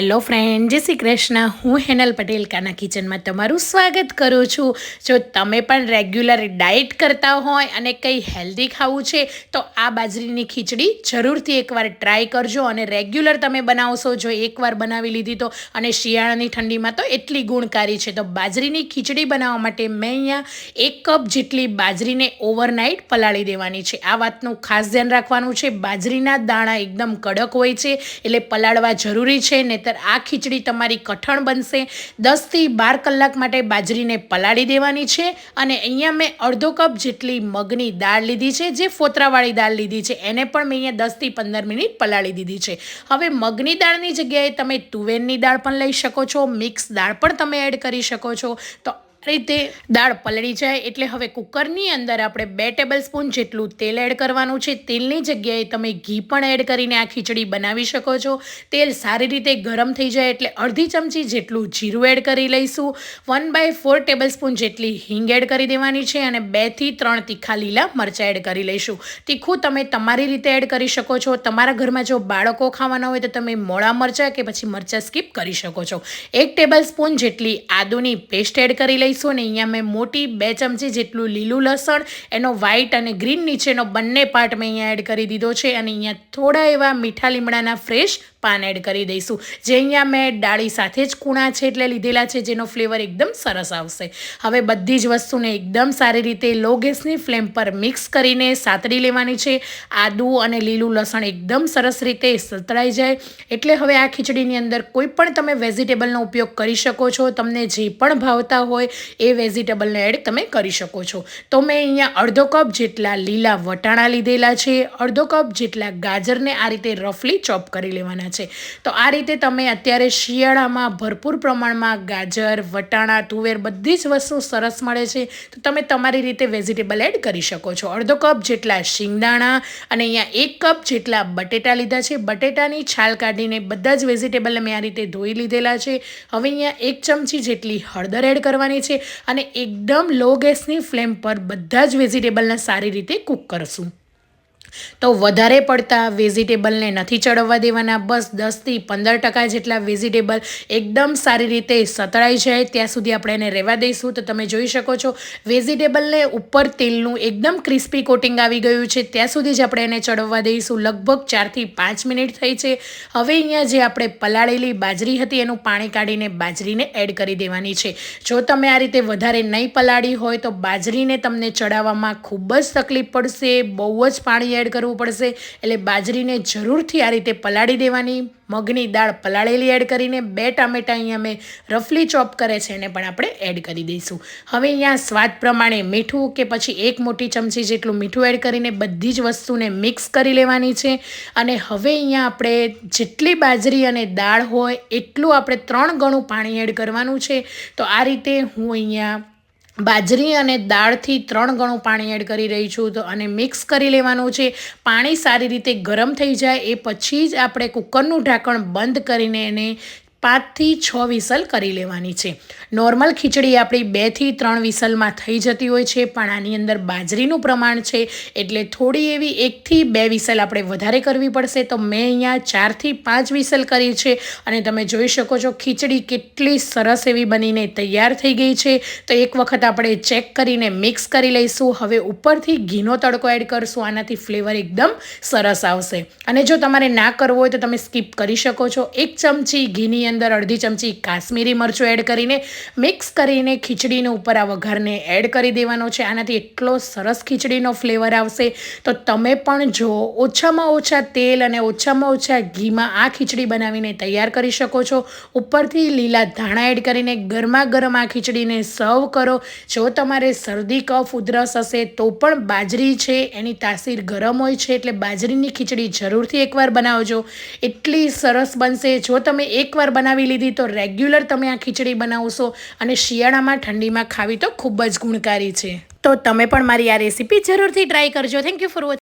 Hello friend, જય શ્રી કૃષ્ણ. હું હેનલ પટેલ, કાના કિચનમાં તમારું સ્વાગત કરું છું. જો તમે પણ રેગ્યુલર ડાયટ કરતા હોય અને કંઈ હેલ્ધી ખાવું છે, તો આ બાજરીની ખીચડી જરૂરથી એકવાર ટ્રાય કરજો અને રેગ્યુલર તમે બનાવશો. જો એકવાર બનાવી લીધી તો અને શિયાળાની ઠંડીમાં તો એટલી ગુણકારી છે. તો બાજરીની ખીચડી બનાવવા માટે મેં અહીંયા એક કપ જેટલી બાજરીને ઓવરનાઇટ પલાળી દેવાની છે. આ વાતનું ખાસ ધ્યાન રાખવાનું છે. બાજરીના દાણા એકદમ કડક હોય છે, એટલે પલાળવા જરૂરી છે નહીતર આ ખીચડી તમારી કઠણ બનશે. દસથી બાર કલાક માટે બાજરીને પલાળી દેવાની છે અને અહીંયા મેં અડધો કપ જેટલી મગની દાળ લીધી છે, જે ફોતરાવાળી દાળ લીધી છે. એને પણ મેં અહીંયા દસથી પંદર મિનિટ પલાળી દીધી છે. હવે મગની દાળની જગ્યાએ તમે તુવેરની દાળ પણ લઈ શકો છો, મિક્સ દાળ પણ તમે એડ કરી શકો છો. તો રીતે દાળ પલળી જાય એટલે હવે કુકરની અંદર આપણે બે ટેબલ સ્પૂન જેટલું તેલ એડ કરવાનું છે. તેલની જગ્યાએ તમે ઘી પણ એડ કરીને આ ખીચડી બનાવી શકો છો. તેલ સારી રીતે ગરમ થઈ જાય એટલે અડધી ચમચી જેટલું જીરું એડ કરી લઈશું. One by four tablespoon જેટલી હિંગ એડ કરી દેવાની છે અને બેથી ત્રણ તીખા લીલા મરચાં એડ કરી લઈશું. તીખું તમે તમારી રીતે એડ કરી શકો છો. તમારા ઘરમાં જો બાળકો ખાવાના હોય તો તમે મોળા મરચાં કે પછી મરચાં સ્કીપ કરી શકો છો. એક ટેબલ સ્પૂન જેટલી આદુની પેસ્ટ એડ કરી લઈશું. લઈશું અને અહીંયા મેં મોટી બે ચમચી જેટલું લીલું લસણ, એનો વ્હાઈટ અને ગ્રીન નીચેનો બંને પાર્ટ મેં અહીંયા એડ કરી દીધો છે. અને અહીંયા થોડા એવા મીઠા લીમડાના ફ્રેશ પાન એડ કરી દઈશું. જે અહીંયા મેં ડાળી સાથે જ કૂણા છે એટલે લીધેલા છે, જેનો ફ્લેવર એકદમ સરસ આવશે. હવે બધી જ વસ્તુને એકદમ સારી રીતે લો ગેસની ફ્લેમ પર મિક્સ કરીને સાતડી લેવાની છે. આદું અને લીલું લસણ એકદમ સરસ રીતે સતળાઈ જાય. એટલે હવે આ ખીચડીની અંદર કોઈ પણ તમે વેજીટેબલનો ઉપયોગ કરી શકો છો. તમને જે પણ ભાવતા હોય એ વેજીટેબલને એડ તમે કરી શકો છો. તો મેં અહીંયા અડધો કપ જેટલા લીલા વટાણા લીધેલા છે. અડધો કપ જેટલા ગાજરને આ રીતે રફલી ચોપ કરી લેવાના છે. તો આ રીતે તમે અત્યારે શિયાળામાં ભરપૂર પ્રમાણમાં ગાજર, વટાણા, તુવેર બધી જ વસ્તુ સરસ મળે છે. તો તમે તમારી રીતે વેજીટેબલ એડ કરી શકો છો. અડધો કપ જેટલા શિંગદાણા અને અહીંયા એક કપ જેટલા બટેટા લીધા છે. બટેટાની છાલ કાઢીને બધા જ વેજીટેબલને મેં આ રીતે ધોઈ લીધેલા છે. હવે અહીંયા એક ચમચી જેટલી હળદર એડ કરવાની છે અને એકદમ લો ગેસની ફ્લેમ પર બધા જ વેજીટેબલને સારી રીતે કૂક કરશું. તો વધારે પડતા વેજીટેબલને નથી ચડવવા દેવાના. બસ દસથી પંદર ટકા જેટલા વેજીટેબલ એકદમ સારી રીતે સતળાઈ જાય. ત્યાં સુધી આપણે એને રહેવા દઈશું. તો તમે જોઈ શકો છો, વેજીટેબલને ઉપર તેલનું એકદમ ક્રિસ્પી કોટિંગ આવી ગયું છે. ત્યાં સુધી જ આપણે એને ચડવવા દઈશું. લગભગ ચારથી પાંચ મિનિટ થઈ છે. હવે અહીંયા જે આપણે પલાળેલી બાજરી હતી, એનું પાણી કાઢીને બાજરીને એડ કરી દેવાની છે. જો તમે આ રીતે વધારે નહીં પલાળી હોય, તો બાજરીને તમને ચડાવવામાં ખૂબ જ તકલીફ પડશે. બહુ જ પાણી એડ કરવું પડશે. એટલે બાજરીને જરૂરથી આ રીતે પલાળી દેવાની. મગની દાળ પલાળેલી એડ કરીને બે ટામેટા અહીંયા મેં રફલી ચોપ કરે છે એને પણ આપણે એડ કરી દઈશું. હવે અહીંયા સ્વાદ પ્રમાણે મીઠું કે પછી એક મોટી ચમચી જેટલું મીઠું એડ કરીને બધી જ વસ્તુને મિક્સ કરી લેવાની છે. અને હવે અહીંયા આપણે જેટલી બાજરી અને દાળ હોય એટલું આપણે ત્રણ ગણું પાણી એડ કરવાનું છે. તો આ રીતે હું અહીંયા બાજરી અને દાળથી ત્રણ ગણું પાણી એડ કરી રહી છું તો અને મિક્સ કરી લેવાનું છે. પાણી સારી રીતે ગરમ થઈ જાય એ પછી જ આપણે કુકરનું ઢાંકણ બંધ કરીને એને પાંચથી છ વિસલ કરી લેવાની છે. નોર્મલ ખીચડી આપણી બેથી ત્રણ વિસલમાં થઈ જતી હોય છે, પણ આની અંદર બાજરીનું પ્રમાણ છે, એટલે થોડી એવી એકથી બે વિસલ આપણે વધારે કરવી પડશે. તો મેં અહીંયા ચારથી પાંચ વિસલ કરી છે અને તમે જોઈ શકો છો ખીચડી કેટલી સરસ એવી બનીને તૈયાર થઈ ગઈ છે. તો એક વખત આપણે ચેક કરીને મિક્સ કરી લઈશું. હવે ઉપરથી ઘીનો તડકો એડ કરશું. આનાથી ફ્લેવર એકદમ સરસ આવશે. અને જો તમારે ના કરવો હોય તો તમે સ્કીપ કરી શકો છો. એક ચમચી ઘીની અંદર અડધી ચમચી કાશ્મીરી મરચું એડ કરીને મિક્સ કરીને ખીચડીનો ઉપર આ વઘારને એડ કરી દેવાનો છે. આનાથી એટલો સરસ ખીચડીનો ફ્લેવર આવશે. તો તમે પણ જો ઓછામાં ઓછા તેલ અને ઓછામાં ઓછા ઘીમાં આ ખીચડી બનાવીને તૈયાર કરી શકો છો. ઉપરથી લીલા ધાણા એડ કરીને ગરમા ગરમ આ ખીચડીને સર્વ કરો. જો તમારે શરદી, કફ, ઉધરસ હશે તો પણ બાજરી છે, એની તાસીર ગરમ હોય છે એટલે બાજરીની ખીચડી જરૂરથી એકવાર બનાવજો. એટલી સરસ બનશે. જો તમે એકવાર બનાવી લીધી તો રેગ્યુલર તમે આ ખીચડી બનાવશો અને શિયાળામાં ઠંડીમાં ખાવી તો ખૂબ જ ગુણકારી છે. તો તમે પણ મારી આ રેસીપી જરૂરથી ટ્રાય કરજો. Thank you for